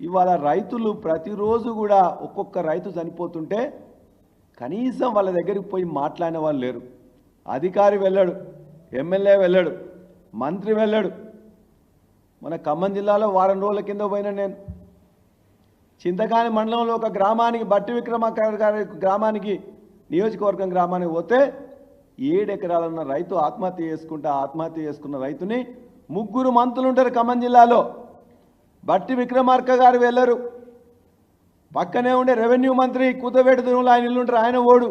ఇవాళ రైతులు ప్రతిరోజు కూడా ఒక్కొక్క రైతు చనిపోతుంటే కనీసం వాళ్ళ దగ్గరికి పోయి మాట్లాడిన వాళ్ళు లేరు. అధికారి వెళ్ళాడు ఎమ్మెల్యే వెళ్ళాడు మంత్రి వెళ్ళాడు. మన ఖమ్మం జిల్లాలో వారం రోజుల కింద పోయినా నేను. చింతకాని మండలంలో ఒక గ్రామానికి బట్టి విక్రమార్క గారి గ్రామానికి నియోజకవర్గం గ్రామానికి పోతే ఏడు రైతు ఆత్మహత్య చేసుకుంటా ఆత్మహత్య చేసుకున్న రైతుని ముగ్గురు మంత్రులు ఉంటారు ఖమ్మం జిల్లాలో. బట్టి విక్రమార్క గారు వెళ్ళరు. పక్కనే ఉండే రెవెన్యూ మంత్రి కూతవేటి దుర్ములు ఆయన ఇల్లు ఉంటారు ఆయన ఓడు.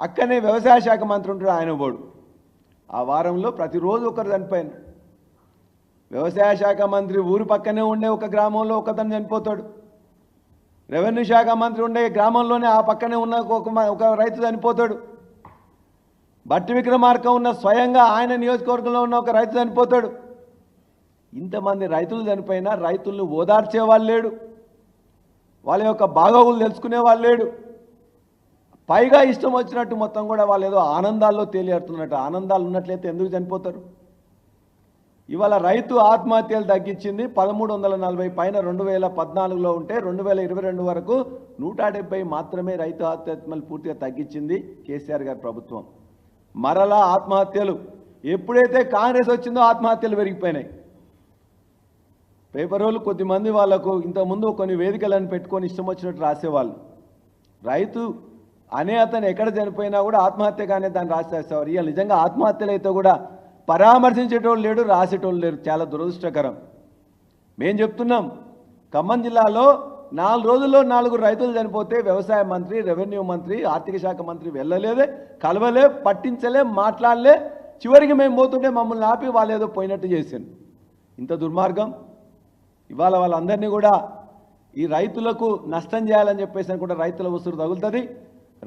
అక్కనే వ్యవసాయ శాఖ మంత్రి ఉంటాడు ఆయన ఓడు. ఆ వారంలో ప్రతిరోజు ఒకరు చనిపోయిన వ్యవసాయ శాఖ మంత్రి ఊరు పక్కనే ఉండే ఒక గ్రామంలో ఒకతను చనిపోతాడు. రెవెన్యూ శాఖ మంత్రి ఉండే గ్రామంలోనే ఆ పక్కనే ఉన్న ఒక ఒక రైతు చనిపోతాడు. బట్టి విక్రమార్క ఉన్న స్వయంగా ఆయన నియోజకవర్గంలో ఉన్న ఒక రైతు చనిపోతాడు. ఇంతమంది రైతులు చనిపోయినా రైతులను ఓదార్చే వాళ్ళు లేడు. వాళ్ళ యొక్క బాగోగులు తెలుసుకునే వాళ్ళు లేడు. పైగా ఇష్టం వచ్చినట్టు మొత్తం కూడా వాళ్ళు ఏదో ఆనందాల్లో తేలియాడుతున్నట్టు ఆనందాలు ఉన్నట్లయితే ఎందుకు చనిపోతారు? ఇవాళ రైతు ఆత్మహత్యలు తగ్గించింది పదమూడు వందల నలభై పైన రెండు వేల పద్నాలుగులో ఉంటే రెండు వేల ఇరవై రెండు వరకు నూట డెబ్బై మాత్రమే రైతు ఆత్మహత్యలు పూర్తిగా తగ్గించింది కేసీఆర్ గారి ప్రభుత్వం. మరలా ఆత్మహత్యలు. ఎప్పుడైతే కాంగ్రెస్ వచ్చిందో ఆత్మహత్యలు పెరిగిపోయినాయి. పేపర్ వాళ్ళు కొద్దిమంది వాళ్ళకు ఇంతకుముందు కొన్ని వేదికలను పెట్టుకొని ఇష్టం వచ్చినట్టు రాసేవాళ్ళు. రైతు అనే అతను ఎక్కడ చనిపోయినా కూడా ఆత్మహత్య కానీ దాన్ని రాసేసేవారు. ఇవాళ నిజంగా ఆత్మహత్యలు అయితే కూడా పరామర్శించేటోళ్ళు లేడు రాసేటోళ్ళు లేరు. చాలా దురదృష్టకరం. మేము చెప్తున్నాం ఖమ్మం జిల్లాలో నాలుగు రోజుల్లో నాలుగు రైతులు చనిపోతే వ్యవసాయ మంత్రి రెవెన్యూ మంత్రి ఆర్థిక శాఖ మంత్రి వెళ్ళలేదే కలవలే పట్టించలే మాట్లాడలే. చివరికి మేము పోతుంటే మమ్మల్ని ఆపి వాళ్ళు ఏదో పోయినట్టు చేశాను ఇంత దుర్మార్గం. ఇవాళ వాళ్ళందరినీ కూడా ఈ రైతులకు నష్టం చేయాలని చెప్పేసి అనుకుంటే రైతుల ఉసురు తగులుతుంది.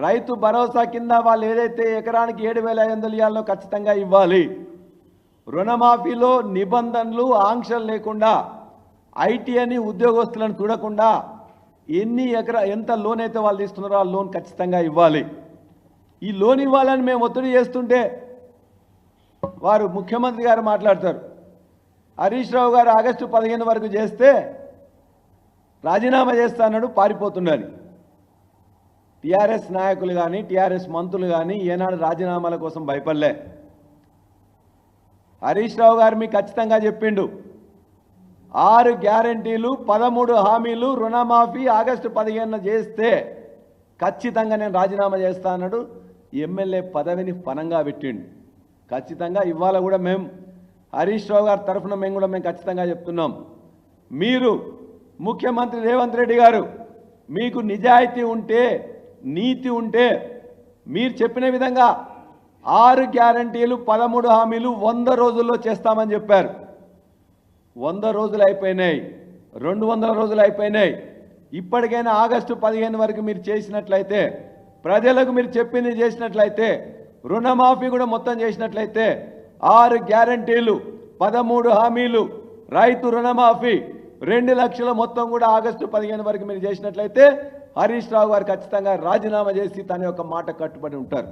రైతు భరోసా కింద వాళ్ళు ఏదైతే ఎకరానికి ఏడు వేల ఐదు వందలు ఇవ్వాలో ఖచ్చితంగా ఇవ్వాలి. రుణమాఫీలో నిబంధనలు ఆంక్షలు లేకుండా ఐటీ అని ఉద్యోగస్తులను చూడకుండా ఎన్ని ఎకరా ఎంత లోన్ అయితే వాళ్ళు తీసుకున్నారో ఆ లోన్ ఖచ్చితంగా ఇవ్వాలి. ఈ లోన్ ఇవ్వాలని మేము ఒత్తిడి చేస్తుంటే వారు ముఖ్యమంత్రి గారు మాట్లాడతారు. హరీష్ రావు గారు ఆగస్టు పదిహేను వరకు చేస్తే రాజీనామా చేస్తానడు పారిపోతున్నాడు టీఆర్ఎస్ నాయకులు కానీ టీఆర్ఎస్ మంత్రులు కానీ ఏనాడు రాజీనామాల కోసం భయపడలే. హరీష్ రావు గారు మీకు ఖచ్చితంగా చెప్పిండు. ఆరు గ్యారంటీలు పదమూడు హామీలు రుణమాఫీ ఆగస్టు పదిహేనున చేస్తే ఖచ్చితంగా నేను రాజీనామా చేస్తా అన్నాడు. ఎమ్మెల్యే పదవిని పనంగా పెట్టిండు. ఖచ్చితంగా ఇవాళ కూడా మేము హరీష్ రావు గారి తరఫున మేము కూడా మేము ఖచ్చితంగా చెప్తున్నాం. మీరు ముఖ్యమంత్రి రేవంత్ రెడ్డి గారు మీకు నిజాయితీ ఉంటే నీతి ఉంటే మీరు చెప్పిన విధంగా ఆరు గ్యారంటీలు పదమూడు హామీలు వంద రోజుల్లో చేస్తామని చెప్పారు. వంద రోజులు అయిపోయినాయి. రెండు వందల రోజులు అయిపోయినాయి. ఇప్పటికైనా ఆగస్టు పదిహేను వరకు మీరు చేసినట్లయితే ప్రజలకు మీరు చెప్పింది చేసినట్లయితే రుణమాఫీ కూడా మొత్తం చేసినట్లయితే ఆరు గ్యారంటీలు పదమూడు హామీలు రైతు రుణమాఫీ రెండు లక్షల మొత్తం కూడా ఆగస్టు పదిహేను వరకు మీరు చేసినట్లయితే హరీష్ రావు గారు ఖచ్చితంగా రాజీనామా చేసి తన యొక్క మాట కట్టుబడి ఉంటారు.